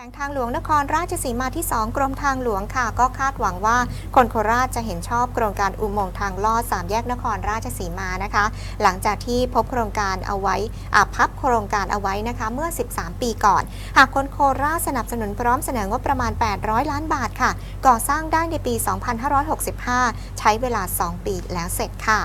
วงทางหลวงนครราชสีมาที่ 2 กรมทางหลวงค่ะ ก็คาดหวังว่าคนโคราชจะเห็นชอบโครงการอุโมงค์ทางลอดสามแยกนครราชสีมานะคะ หลังจากที่พบโครงการเอาไว้อาพับโครงการเอาไว้นะคะเมื่อ 13 ปีก่อน หากคนโคราชสนับสนุนพร้อมเสนองบประมาณ 800 ล้านบาทค่ะ ก่อสร้างได้ในปี 2565 ใช้เวลา 2 ปีแล้วเสร็จค่ะ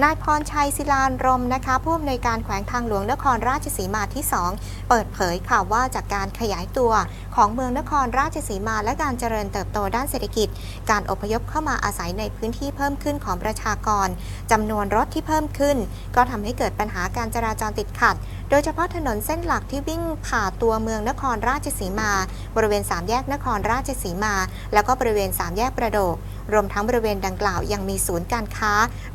นายพรชัยศิลานรมนะคะผู้อำนวยการแขวงทางหลวงนครราชสีมาที่ 2 เปิดเผยค่ะว่าจากการขยายตัวของเมืองนครราชสีมาและการเจริญเติบโตด้านเศรษฐกิจ การอพยพเข้ามาอาศัยในพื้นที่เพิ่มขึ้นของประชากรจำนวนรถที่เพิ่มขึ้น ก็ทำให้เกิดปัญหาการจราจรติดขัด โดยเฉพาะถนนเส้นหลักที่วิ่งผ่าตัวเมืองนครราชสีมา บริเวณสามแยกนครราชสีมา แล้วก็บริเวณสามแยกประโดก รวมทั้งบริเวณดังกล่าวยังมีศูนย์การค้า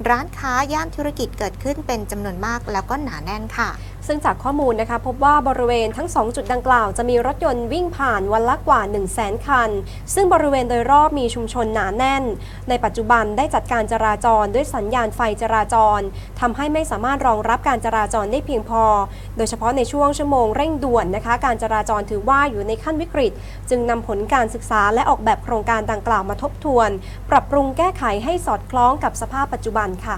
ร้านค้าย่านธุรกิจเกิดขึ้นเป็นจำนวนมากแล้วก็หนาแน่นค่ะ ซึ่งจากข้อมูลนะคะพบว่าบริเวณทั้ง 2 จุดดังกล่าวจะมีรถยนต์วิ่งผ่านวันละกว่า 1 0 0 0 0แสนคัน ซึ่งบริเวณโดยรอบมีชุมชนหนาแน่น ในปัจจุบันได้จัดการจราจรด้วยสัญญาณไฟจราจรทำให้ไม่สามารถรองรับการจราจรได้เพียงพอ โดยเฉพาะในช่วงชั่วโมงเร่งด่วนนะคะ การจราจรถือว่าอยู่ในขั้นวิกฤต จึงนำผลการศึกษาและออกแบบโครงการดังกล่าวมาทบทวน ปรับปรุงแก้ไขให้สอดคล้องกับสภาพปัจจุบันค่ะ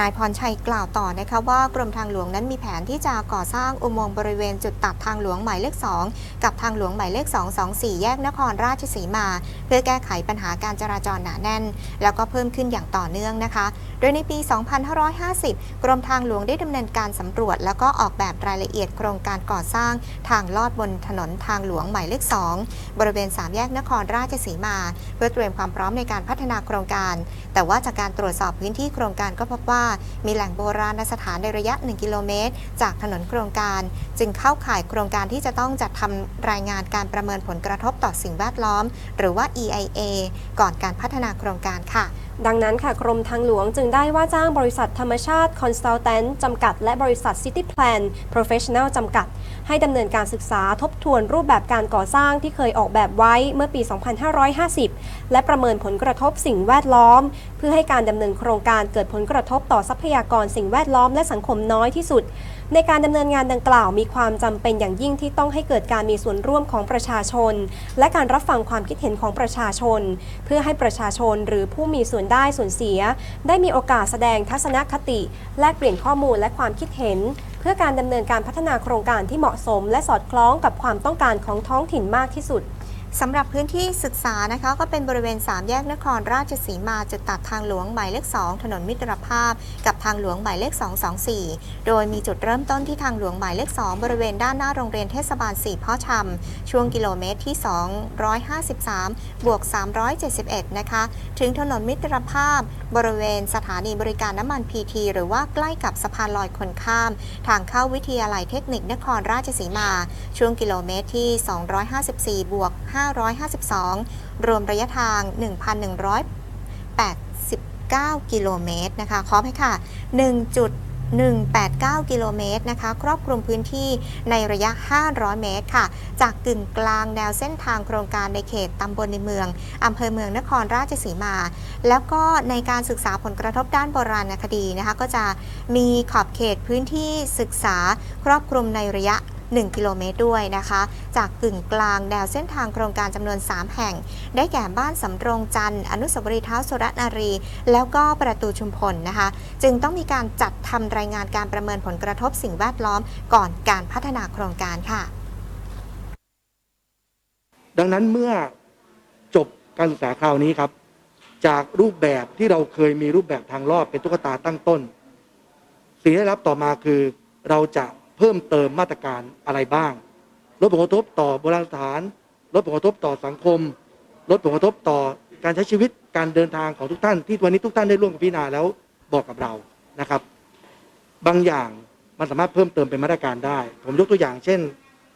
นายพรชัยกล่าวต่อนะคะว่ากรมทางหลวงนั้นมีแผนที่จะก่อสร้างอุโมงค์บริเวณจุดตัดทางหลวงหมายเลข 2 กับทางหลวงหมายเลข 224 แยกนครราชสีมา เพื่อแก้ไขปัญหาการจราจรหนาแน่น แล้วก็เพิ่มขึ้นอย่างต่อเนื่องนะคะ โดยในปี 2550 กรมทางหลวงได้ดำเนินการสำรวจ แล้วก็ออกแบบรายละเอียดโครงการก่อสร้างทางลอดบนถนนทางหลวงหมายเลข 2 บริเวณ 3 แยกนครราชสีมา เพื่อเตรียมความพร้อมในการพัฒนาโครงการ แต่ว่าจากการตรวจสอบพื้นที่โครงการก็พบว่ามีแหล่งโบราณสถานในระยะ 1 กิโลเมตร จากถนนโครงการ จึงเข้าข่ายโครงการที่จะต้องจัดทำรายงานการประเมินผลกระทบต่อสิ่งแวดล้อม หรือว่า EIA ก่อนการพัฒนาโครงการค่ะ ดังนั้นค่ะกรมทางหลวงจึงได้ว่าจ้างบริษัทธรรมชาติ Consultant จำกัด และบริษัท City Plan Professional จำกัด ให้ดำเนินการศึกษาทบทวนรูปแบบการก่อสร้างที่เคยออกแบบไว้เมื่อปี 2550 และประเมินผลกระทบสิ่งแวดล้อม เพื่อให้การดำเนินโครงการเกิดผลกระทบต่อทรัพยากรสิ่งแวดล้อมและสังคมน้อยที่สุด ในการดำเนินงานดังกล่าวมีความจำเป็นอย่างยิ่งที่ต้องให้เกิดการมีส่วนร่วมของประชาชน และการรับฟังความคิดเห็นของประชาชน เพื่อให้ประชาชนหรือผู้มีส่วนได้ส่วนเสีย ได้มีโอกาสแสดงทัศนคติ แลกเปลี่ยนข้อมูลและความคิดเห็น เพื่อการดำเนินการพัฒนาโครงการที่เหมาะสม และสอดคล้องกับความต้องการของท้องถิ่นมากที่สุด สำหรับพื้นที่ศึกษานะคะก็เป็นบริเวณ 3 แยกนครราชสีมาจุดตัดทางหลวงหมายเลข 2 ถนนมิตรภาพ กับทางหลวงหมายเลข 224 โดยมีจุดเริ่มต้นที่ทางหลวงหมายเลข 2 บริเวณด้านหน้าโรงเรียนเทศบาล 4 พ่อชำช่วงกิโลเมตรที่ 253 บวก 371 นะคะ ถึงถนนมิตรภาพ บริเวณสถานีบริการน้ำมันพีทีหรือว่าใกล้กับสะพานลอยคนข้าม ทางเข้าวิทยาลัยเทคนิคนครราชสีมา ช่วงกิโลเมตรที่ 254 บวก 552 รวมระยะทาง 1,189 กิโลเมตรนะคะขอให้ค่ะ 1.189 กิโลเมตรนะคะ ครอบคลุมพื้นที่ในระยะ 500 เมตรค่ะ จากกึ่งกลางแนวเส้นทางโครงการในเขตตำบลในเมืองอำเภอเมืองนครราชสีมา แล้วก็ในการศึกษาผลกระทบด้านโบราณคดีนะคะ ก็จะมีขอบเขตพื้นที่ศึกษาครอบคลุมในระยะ 1 กิโลเมตรด้วยนะคะ จากกึ่งกลางแนวเส้นทางโครงการจำนวน 3 แห่ง ได้แก่บ้านสำโรงจันทร์อนุสาวรีย์เท้าสุรนารี แล้วก็ประตูชุมพลนะคะ จึงต้องมีการจัดทำรายงานการประเมินผลกระทบสิ่งแวดล้อมก่อนการพัฒนาโครงการค่ะ ดังนั้นเมื่อจบการศึกษาคราวนี้ครับ จากรูปแบบที่เราเคยมีรูปแบบทางรอบเป็นตุ๊กตาตั้งต้นสิ่งที่ได้รับต่อมาคือเราจะ เพิ่มเติมมาตรการอะไรบ้าง ลดผลกระทบต่อโบราณสถาน ลดผลกระทบต่อสังคม ลดผลกระทบต่อการใช้ชีวิตการเดินทางของทุกท่าน ที่วันนี้ทุกท่านได้ร่วมกับพิจารณาแล้วบอกกับเรานะครับ บางอย่างมันสามารถเพิ่มเติมเป็นมาตรการได้ ผมยกตัวอย่างเช่น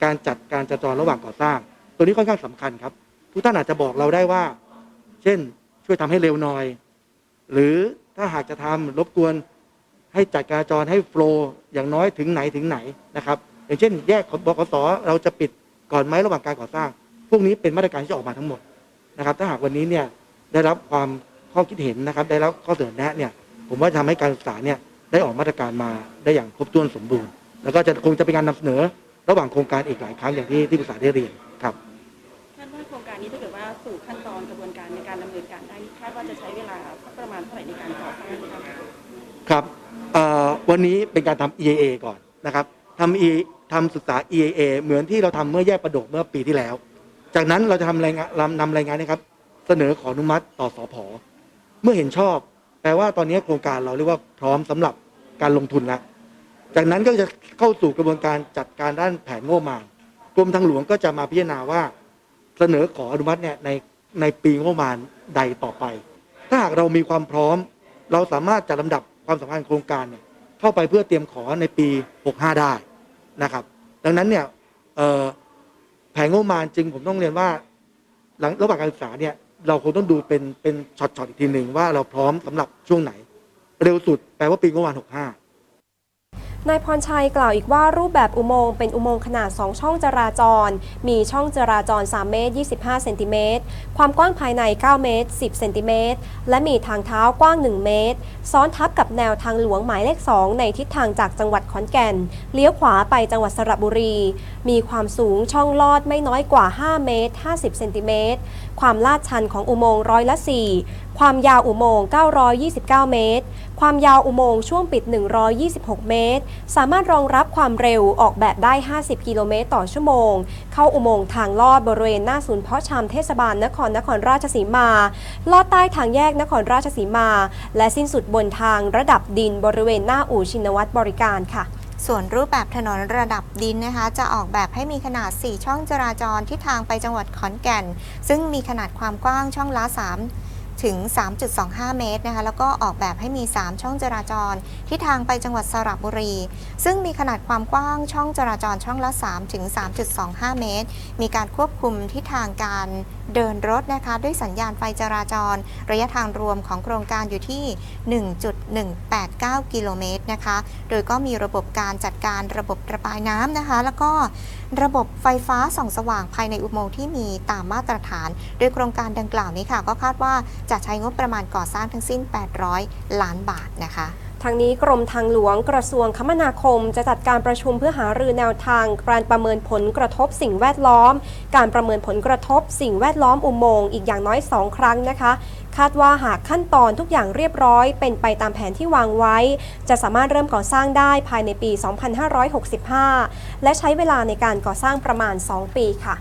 การจัดการจราจรระหว่างก่อสร้าง ตัวนี้ค่อนข้างสำคัญครับ ทุกท่านอาจจะบอกเราได้ว่า เช่น ช่วยทำให้เร็วหน่อย หรือถ้าหากจะทำรบกวน ให้จัดการจราจรให้โฟล์อย่างน้อยถึงไหนถึงไหนนะครับ อย่างเช่น แยกของบกสเราจะปิดก่อนไหมระหว่างการก่อสร้าง พวกนี้เป็นมาตรการที่จะออกมาทั้งหมดนะครับ ถ้าหากวันนี้เนี่ยได้รับความข้อคิดเห็นนะครับ ได้รับข้อเสนอแนะเนี่ยผมว่าจะทำให้การศึกษาเนี่ยได้ออกมาตรการมาได้อย่างครบถ้วนสมบูรณ์ แล้วก็จะคงจะเป็นการนำเสนอ ระหว่างโครงการอีกหลายครั้งอย่างที่ที่ปรึกษาได้เรียนครับนี้ถ้าเกิดว่าสู่ขั้นตอนกระบวนการในการดำเนินการได้คาดว่าจะใช้เวลาสักประมาณเท่าไหร่ในการก่อสร้างคะครับ เอ่อวันนี้เป็นการทำ EAA ก่อนนะครับทำ E ทำศึกษา EAA เหมือนที่เราทำเมื่อแยกประโดกเมื่อปีที่แล้ว จากนั้นเราจะทำรายงานนำรายงานนะครับ เสนอขออนุมัติต่อสอพอเมื่อเห็นชอบ แปลว่าตอนนี้โครงการเราเรียกว่าพร้อมสำหรับการลงทุนแล้วจากนั้นก็จะเข้าสู่กระบวนการจัดการด้านแผนงบประมาณกรมทางหลวงก็จะมาพิจารณาว่าเสนอขออนุมัติเนี่ยในในปีงบประมาณใดต่อไป ถ้าหากเรามีความพร้อม เราสามารถจัดลำดับ ความสำคัญโครงการเนี่ยเข้าไปเพื่อเตรียมขอในปี 65 ได้นะครับ ดังนั้นเนี่ยแผนงบประมาณจึงผมต้องเรียนว่าหลังระหว่างการศึกษาเนี่ยเราคงต้องดูเป็นเป็นช็อตๆอีกทีหนึ่งว่าเราพร้อมสำหรับช่วงไหน เร็วสุดแปลว่าปีงบประมาณ 65 นายพรชัยกล่าวอีกว่ารูปแบบอุโมงค์เป็นอุโมงค์ขนาด 2 ช่องจราจร มีช่องจราจร 3 เมตร 25 เซนติเมตร ความกว้างภายใน 9 เมตร 10 เซนติเมตร และมีทางเท้ากว้าง 1 เมตร ซ้อนทับกับแนวทางหลวงหมายเลข 2 ในทิศทางจากจังหวัดขอนแก่น เลี้ยวขวาไปจังหวัดสระบุรี มีความสูงช่องลอดไม่น้อยกว่า 5 เมตร 50 เซนติเมตร ความลาดชันของอุโมงค์ร้อยละ 4 ความยาวอุโมงค์ 929 เมตร ความยาวอุโมงค์ช่วงปิด 126 เมตรสามารถรองรับความเร็วออกแบบได้ 50 กิโลเมตรต่อชั่วโมง เข้าอุโมงค์ทางลอดบริเวณหน้าศูนย์เพาะชำเทศบาลนครนครราชสีมา ลอดใต้ทางแยกนครราชสีมา และสิ้นสุดบนทางระดับดินบริเวณหน้าอู่ชินวัตรบริการค่ะส่วนรูปแบบถนนระดับดินนะคะ จะออกแบบให้มีขนาด 4 ช่องจราจรที่ทางไปจังหวัดขอนแก่น ซึ่งมีขนาดความกว้างช่องละ 3 ถึง 3.25 เมตรนะคะแล้วก็ออกแบบให้มี 3 ช่องจราจร ที่ทางไปจังหวัดสระบุรี ซึ่งมีขนาดความกว้างช่องจราจรช่องละ 3 ถึง 3.25 เมตร มีการควบคุมที่ทางการ เดินรถนะคะ ด้วยสัญญาณไฟจราจร ระยะทางรวมของโครงการอยู่ที่ 1.189 กิโลเมตรนะคะ โดยก็มีระบบการจัดการระบบระบายน้ำนะคะ แล้วก็ระบบไฟฟ้าส่องสว่างภายในอุโมงค์ที่มีตามมาตรฐาน โดยโครงการดังกล่าวนี้ค่ะ ก็คาดว่าจะใช้งบประมาณก่อสร้างทั้งสิ้น 800 ล้านบาทนะคะ ทางนี้กรมทางหลวงกระทรวงคมนาคม จะจัดการประชุมเพื่อหารือแนวทางการประเมินผลกระทบสิ่งแวดล้อม การประเมินผลกระทบสิ่งแวดล้อมอุโมงค์อีกอย่างน้อย 2 ครั้งนะคะ คาดว่าหากขั้นตอนทุกอย่างเรียบร้อย เป็นไปตามแผนที่วางไว้ จะสามารถเริ่มก่อสร้างได้ภายในปี 2565 และใช้เวลาในการก่อสร้างประมาณ 2 ปีค่ะ